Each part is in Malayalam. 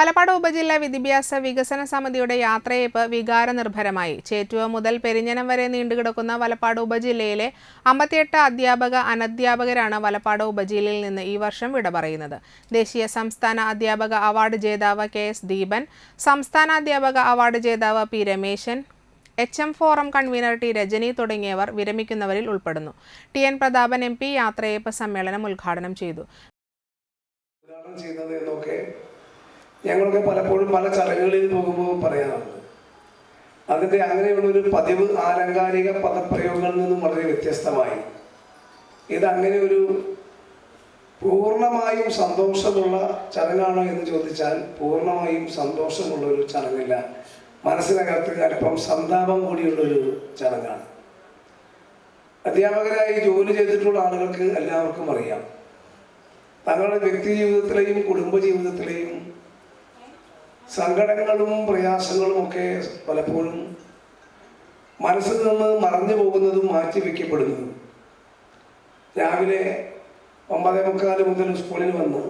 വലപ്പാട് ഉപജില്ലാ വിദ്യാഭ്യാസ വികസന സമിതിയുടെ വികാര നിർഭരമായി ചേറ്റുവ മുതൽ പെരിഞ്ഞനം വരെ നീണ്ടുകിടക്കുന്ന വലപ്പാട് ഉപജില്ലയിലെ അമ്പത്തിയെട്ട് അധ്യാപക അനധ്യാപകരാണ് വലപ്പാട് ഉപജില്ലയിൽ നിന്ന് ഈ വർഷം വിട പറയുന്നത്. ദേശീയ സംസ്ഥാന അധ്യാപക അവാർഡ് ജേതാവ് കെ എസ് ദീപൻ സംസ്ഥാന അധ്യാപക അവാർഡ് ജേതാവ് P Rameshan H M forum convener T Rajani തുടങ്ങിയവർ വിരമിക്കുന്നവരിൽ ഉൾപ്പെടുന്നു. T N Prathapan M P യാത്രയയപ്പ് സമ്മേളനം ഉദ്ഘാടനം ചെയ്തു. ഞങ്ങളൊക്കെ പലപ്പോഴും പല ചടങ്ങുകളിൽ പോകുമ്പോൾ പറയാറുണ്ട്. അതിന്റെ അങ്ങനെയുള്ള ഒരു പതിവ് ആലങ്കാരിക പദപ്രയോഗങ്ങളിൽ നിന്നും വളരെ വ്യത്യസ്തമായി. ഇത് അങ്ങനെ ഒരു പൂർണമായും സന്തോഷമുള്ള ചടങ്ങാണോ എന്ന് ചോദിച്ചാൽ പൂർണമായും സന്തോഷമുള്ള ഒരു ചടങ്ങില്ല. മനസ്സിനകത്ത് അല്പം സന്താപം കൂടിയുള്ളൊരു ചടങ്ങാണ്. അധ്യാപകരായി ജോലി ചെയ്തിട്ടുള്ള ആളുകൾക്ക് എല്ലാവർക്കും അറിയാം. തങ്ങളുടെ വ്യക്തി ജീവിതത്തിലെയും കുടുംബ ജീവിതത്തിലെയും സങ്കടങ്ങളും പ്രയാസങ്ങളും ഒക്കെ പലപ്പോഴും മനസ്സിൽ നിന്ന് മറഞ്ഞു പോകുന്നതും മാറ്റിവെക്കപ്പെടുന്നതും രാവിലെ ഒമ്പതേ മുക്കാൽ മുതൽ സ്കൂളിൽ വന്ന്.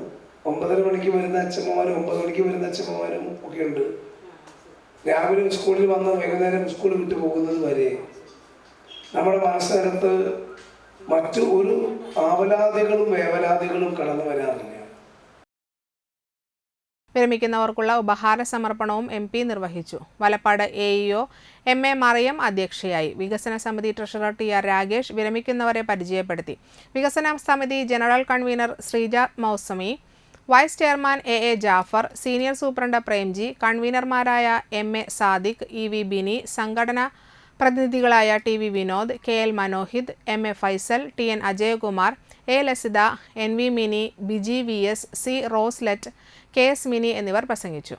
ഒമ്പതര മണിക്ക് വരുന്ന അച്ഛമ്മമാരും ഒമ്പത് മണിക്ക് വരുന്ന അച്ഛമ്മമാരും ഒക്കെ ഉണ്ട്. രാവിലെ സ്കൂളിൽ വന്ന് വൈകുന്നേരം സ്കൂൾ വിട്ടു പോകുന്നത് വരെ നമ്മുടെ മനസ്സിനകത്ത് മറ്റു ഒരു ആവലാതികളും വേവലാതികളും കടന്നു വരാറില്ല. വിരമിക്കുന്നവർക്കുള്ള ഉപഹാര സമർപ്പണവും എം പി നിർവഹിച്ചു. Valappad A EO M A Mariyam അധ്യക്ഷയായി. വികസന സമിതി ട്രഷറർ ടി ആർ രാഗേഷ് വിരമിക്കുന്നവരെ പരിചയപ്പെടുത്തി. വികസന സമിതി general convener Sreeja Mausami vice chairman A A Jafar senior superintendent Premji കൺവീനർമാരായ M A Sadiq E V Bini സംഘടന പ്രതിനിധികളായ T V Vinod K L Manohith M A Faisal T N Ajayakumar A Lasitha N V Mini Biji V S C Roslet K S Mini എന്നിവർ പ്രസംഗിച്ചു